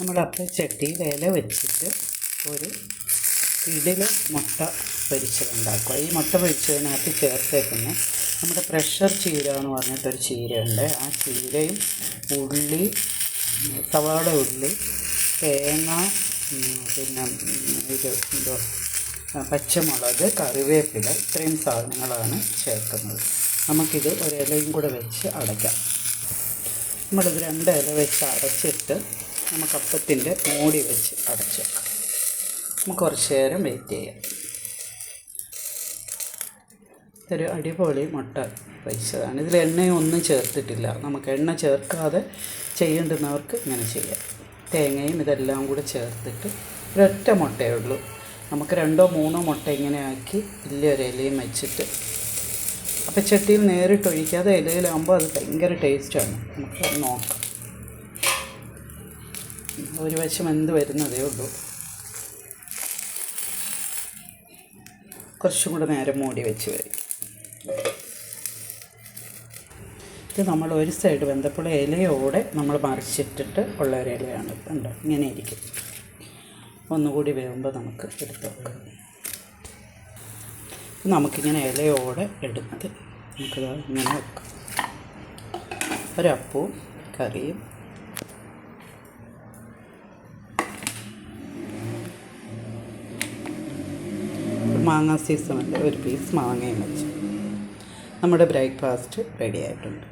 നമ്മളപ്പോൾ ചട്ടിയിൽ ഇല വെച്ചിട്ട് ഒരു ഇടിൽ മുട്ട പൊരിച്ചതുണ്ടാക്കുക. ഈ മുട്ട പൊരിച്ചതിനകത്ത് ചേർത്തേക്കുന്ന നമ്മുടെ പ്രഷർ ചീര എന്ന് പറഞ്ഞിട്ടൊരു ചീരയുണ്ട്. ആ ചീരയും ഉള്ളി സവാള ഉള്ളി തേങ്ങ പിന്നെ ഇത് എന്തോ പച്ചമുളക് കറിവേപ്പില ഇത്രയും സാധനങ്ങളാണ് ചേർക്കുന്നത്. നമുക്കിത് ഒരു ഇലയും കൂടെ വെച്ച് അടയ്ക്കാം. നമ്മളിത് രണ്ട് ഇല വെച്ച് അടച്ചിട്ട് നമുക്ക് അപ്പത്തിന്റെ മൂടി വെച്ച് അടച്ച് നമുക്ക് കുറച്ച് നേരം വെയിറ്റ് ചെയ്യാം. ഇതൊരു അടിപൊളി മുട്ട പൈസതാണ് ഇതിൽ എണ്ണയും ഒന്നും ചേർത്തിട്ടില്ല. നമുക്ക് എണ്ണ ചേർക്കാതെ ചെയ്യേണ്ടുന്നവർക്ക് ഇങ്ങനെ ചെയ്യാം. തേങ്ങയും ഇതെല്ലാം കൂടെ ചേർത്തിട്ട് ഒരൊറ്റ മുട്ടയേ ഉള്ളൂ. നമുക്ക് രണ്ടോ മൂന്നോ മുട്ട ഇങ്ങനെ ആക്കി വലിയൊരു ഇലയും വെച്ചിട്ട് അപ്പം ചട്ടിയിൽ നേരിട്ട് ഒഴിക്കാതെ ഇലയിലാകുമ്പോൾ അത് ഭയങ്കര ടേസ്റ്റാണ് നമുക്ക് നോക്കാം. ഒരു വശം എന്ത് വരുന്നതേ ഉള്ളൂ. കുറച്ചും കൂടെ നേരം മൂടി വെച്ച് വരും. ഇത് നമ്മൾ ഒരു സൈഡ് വെന്തപ്പോൾ ഇലയോടെ നമ്മൾ മറിച്ചിട്ടിട്ട് ഉള്ള ഒരു ഇലയാണ്. ഉണ്ട് ഇങ്ങനെ ഇരിക്കും. ഒന്നുകൂടി വേവുമ്പോൾ നമുക്ക് എടുത്ത് ഇത് നമുക്കിങ്ങനെ ഇലയോടെ എടുത്ത് നമുക്കത് ഇങ്ങനെ വെക്കാം. ഒരപ്പവും കറിയും. മാങ്ങ സീസണല്ലേ ഒരു പീസ് മാങ്ങയും വെച്ച് നമ്മുടെ ബ്രേക്ക്ഫാസ്റ്റ് റെഡി ആയിട്ടുണ്ട്.